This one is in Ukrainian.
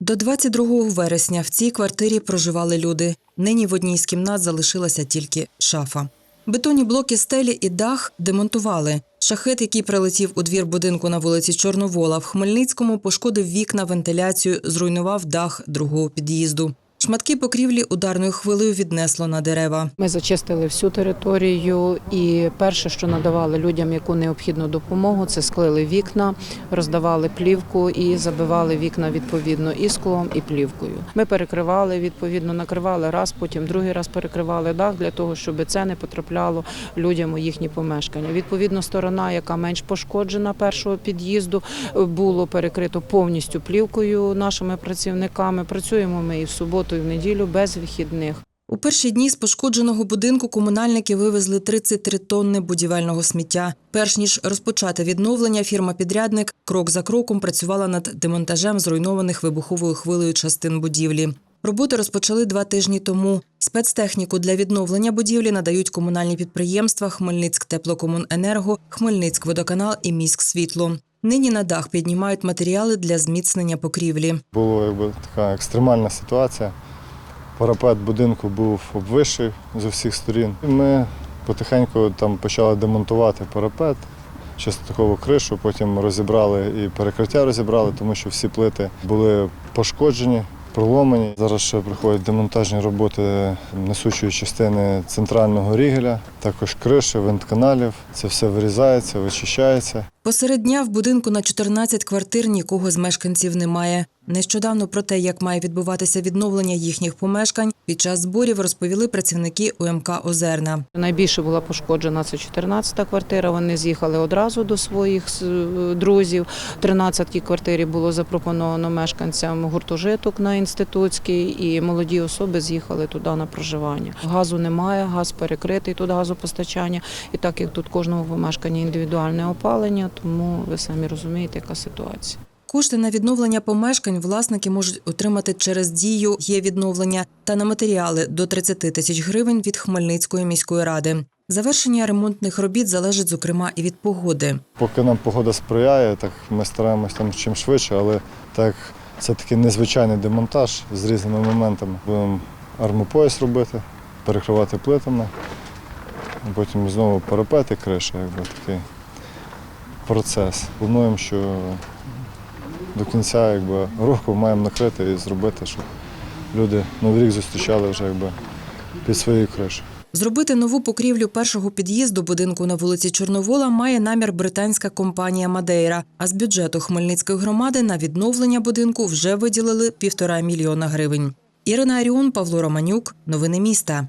До 22 вересня в цій квартирі проживали люди. Нині в одній з кімнат залишилася тільки шафа. Бетонні блоки стелі і дах демонтували. Шахет, який прилетів у двір будинку на вулиці Чорновола в Хмельницькому, пошкодив вікна, вентиляцію, зруйнував дах другого під'їзду. Шматки покрівлі ударною хвилею віднесло на дерева. Ми зачистили всю територію, і перше, що надавали людям яку необхідну допомогу, це склили вікна, роздавали плівку і забивали вікна відповідно і склом, і плівкою. Ми перекривали відповідно, накривали раз, потім другий раз перекривали дах для того, щоб це не потрапляло людям у їхні помешкання. Відповідно, сторона, яка менш пошкоджена першого під'їзду, було перекрито повністю плівкою нашими працівниками. Працюємо ми і в суботу, і в неділю без вихідних. У перші дні з пошкодженого будинку комунальники вивезли 33 тонни будівельного сміття. Перш ніж розпочати відновлення, фірма-підрядник крок за кроком працювала над демонтажем зруйнованих вибуховою хвилею частин будівлі. Роботи розпочали два тижні тому. Спецтехніку для відновлення будівлі надають комунальні підприємства Хмельницьк-Теплокомуненерго, Хмельницьк-Водоканал і Міськсвітло. Нині на дах піднімають матеріали для зміцнення покрівлі. Була якби така екстремальна ситуація. Парапет будинку був обвищий з усіх сторін. Ми потихеньку там почали демонтувати парапет, частково кришу, потім розібрали і перекриття розібрали, тому що всі плити були пошкоджені, проломані. Зараз ще приходять демонтажні роботи несучої частини центрального рігеля, також криші, вентканалів. Це все вирізається, вичищається. Посеред дня в будинку на 14 квартир нікого з мешканців немає. Нещодавно про те, як має відбуватися відновлення їхніх помешкань, під час зборів розповіли працівники УМК Озерна. Найбільше була пошкоджена це 14-та квартира. Вони з'їхали одразу до своїх е, друзів. В 13-й квартирі було запропоновано мешканцям гуртожиток на інститутській, і молоді особи з'їхали туди на проживання. Газу немає, газ перекритий тут газопостачання. І так як тут кожного помешкання індивідуальне опалення, тому ви самі розумієте, яка ситуація. Кошти на відновлення помешкань власники можуть отримати через дію є відновлення та на матеріали до 30 тисяч гривень від Хмельницької міської ради. Завершення ремонтних робіт залежить, зокрема, і від погоди. Поки нам погода сприяє, так ми стараємось там чим швидше, але так це такий незвичайний демонтаж з різними моментами. Будемо армопояс робити, перекривати плитами, потім знову парапети, криша, якби такий процес. Плануємо, що до кінця якби, року маємо накрити і зробити, щоб люди новий рік зустрічали вже якби, під своєю кришею. Зробити нову покрівлю першого під'їзду будинку на вулиці Чорновола має намір британська компанія Мадейра. А з бюджету Хмельницької громади на відновлення будинку вже виділили півтора мільйона гривень. Ірина Аріон, Павло Романюк. Новини міста.